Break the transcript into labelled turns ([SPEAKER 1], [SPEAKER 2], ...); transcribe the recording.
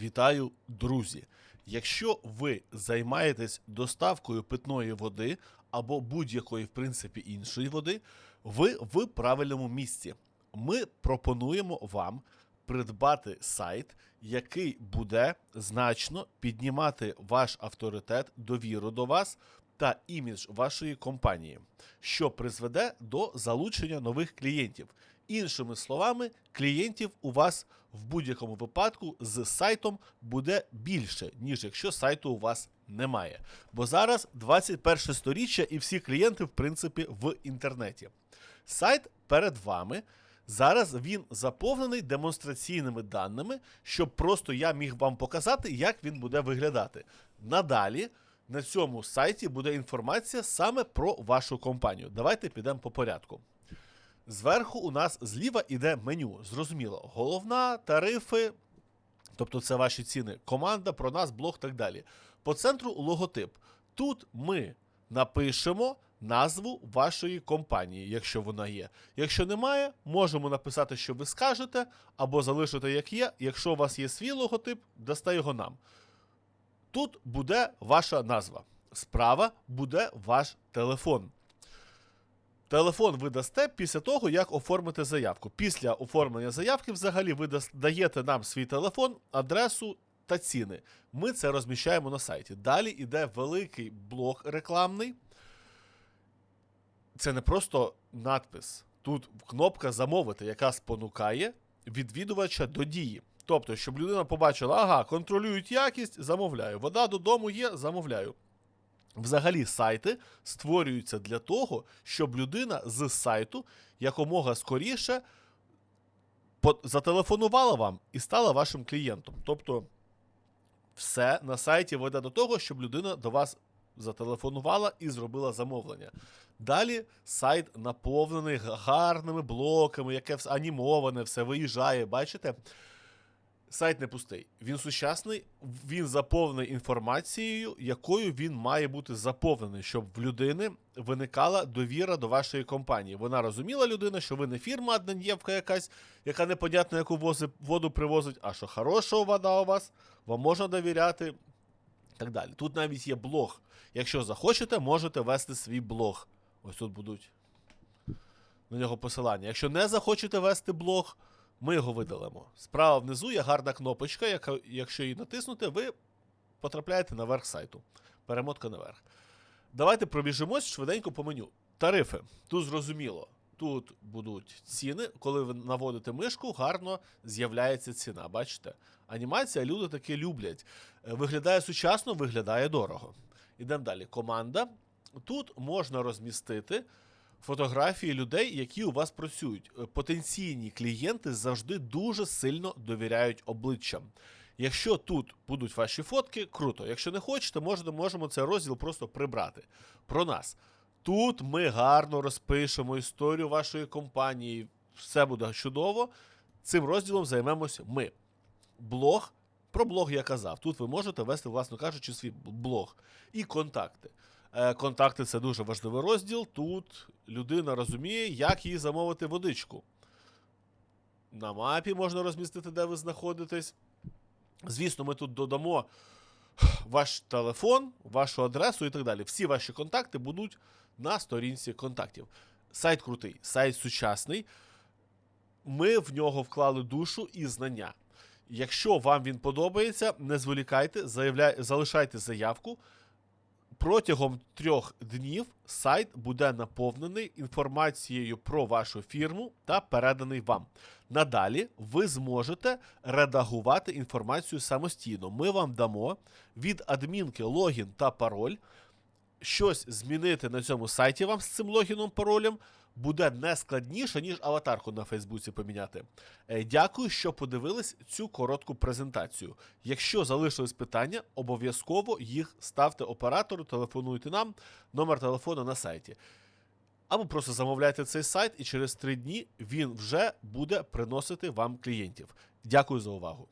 [SPEAKER 1] Вітаю, друзі! Якщо ви займаєтесь доставкою питної води або будь-якої, в принципі, іншої води, ви в правильному місці. Ми пропонуємо вам придбати сайт, який буде значно піднімати ваш авторитет, довіру до вас та імідж вашої компанії, що призведе до залучення нових клієнтів. Іншими словами, клієнтів у вас в будь-якому випадку з сайтом буде більше, ніж якщо сайту у вас немає. Бо зараз 21 сторіччя і всі клієнти, в принципі, в інтернеті. Сайт перед вами. Зараз він заповнений демонстраційними даними, щоб просто я міг вам показати, як він буде виглядати. Надалі на цьому сайті буде інформація саме про вашу компанію. Давайте підемо по порядку. Зверху у нас зліва іде меню. Зрозуміло, головна, тарифи, тобто це ваші ціни, команда, про нас, блог так далі. По центру логотип. Тут ми напишемо назву вашої компанії, якщо вона є. Якщо немає, можемо написати, що ви скажете, або залишити як є. Якщо у вас є свій логотип, дасте його нам. Тут буде ваша назва. Справа буде ваш телефон. Телефон ви дасте після того, як оформите заявку. Після оформлення заявки, взагалі, ви даєте нам свій телефон, адресу та ціни. Ми це розміщаємо на сайті. Далі йде великий блок рекламний. Це не просто надпис. Тут кнопка замовити, яка спонукає відвідувача до дії. Тобто, щоб людина побачила, ага, контролюють якість, замовляю. Вода додому є, замовляю. Взагалі, сайти створюються для того, щоб людина з сайту якомога скоріше зателефонувала вам і стала вашим клієнтом. Тобто, все на сайті веде до того, щоб людина до вас зателефонувала і зробила замовлення. Dалі сайт наповнений гарними блоками, яке анімоване, все виїжджає. Бачите? Сайт не пустий. Він сучасний, він заповнений інформацією, якою він має бути заповнений, щоб в людини виникала довіра до вашої компанії. Вона розуміла людина, що ви не фірма одноднєвка якась, яка непонятно яку воду привозить, а що хороша вода у вас, вам можна довіряти. Так далі. Тут навіть є блог. Якщо захочете, можете вести свій блог. Ось тут будуть на нього посилання. Якщо не захочете вести блог, ми його видалимо. Справа внизу є гарна кнопочка, яка, якщо її натиснути, ви потрапляєте на верх сайту. Перемотка наверх. Давайте пробіжимось швиденько по меню. Тарифи. Тут зрозуміло. Тут будуть ціни. Коли ви наводите мишку, гарно з'являється ціна. Бачите? Анімація люди таки люблять. Е, Виглядає сучасно, виглядає дорого. Ідемо далі. Команда. Тут можна розмістити фотографії людей, які у вас працюють. Е, Потенційні клієнти завжди дуже сильно довіряють обличчям. Якщо тут будуть ваші фотки, круто. Якщо не хочете, можемо цей розділ просто прибрати. Про нас. Тут ми гарно розпишемо історію вашої компанії. Все буде чудово. Цим розділом займемось ми. Блог. Про блог я казав. Тут ви можете вести, власно кажучи, свій блог. І контакти. Е, Контакти це дуже важливий розділ. Тут людина розуміє, як їй замовити водичку. На мапі можна розмістити, де ви знаходитесь. Звісно, ми тут додамо ваш телефон, вашу адресу і так далі. Всі ваші контакти будуть на сторінці контактів. Сайт крутий, сайт сучасний. Ми в нього вклали душу і знання. Якщо вам він подобається, не зволікайте, залишайте заявку. Протягом трьох днів сайт буде наповнений інформацією про вашу фірму та переданий вам. Надалі ви зможете редагувати інформацію самостійно. Ми вам дамо від адмінки логін та пароль. Щось змінити на цьому сайті вам з цим логіном паролем буде не складніше, ніж аватарку на Фейсбуці поміняти. Е, Дякую, що подивились цю коротку презентацію. Якщо залишились питання, обов'язково їх ставте оператору, телефонуйте нам, номер телефону на сайті. Або просто замовляйте цей сайт, і через три дні він вже буде приносити вам клієнтів. Дякую за увагу.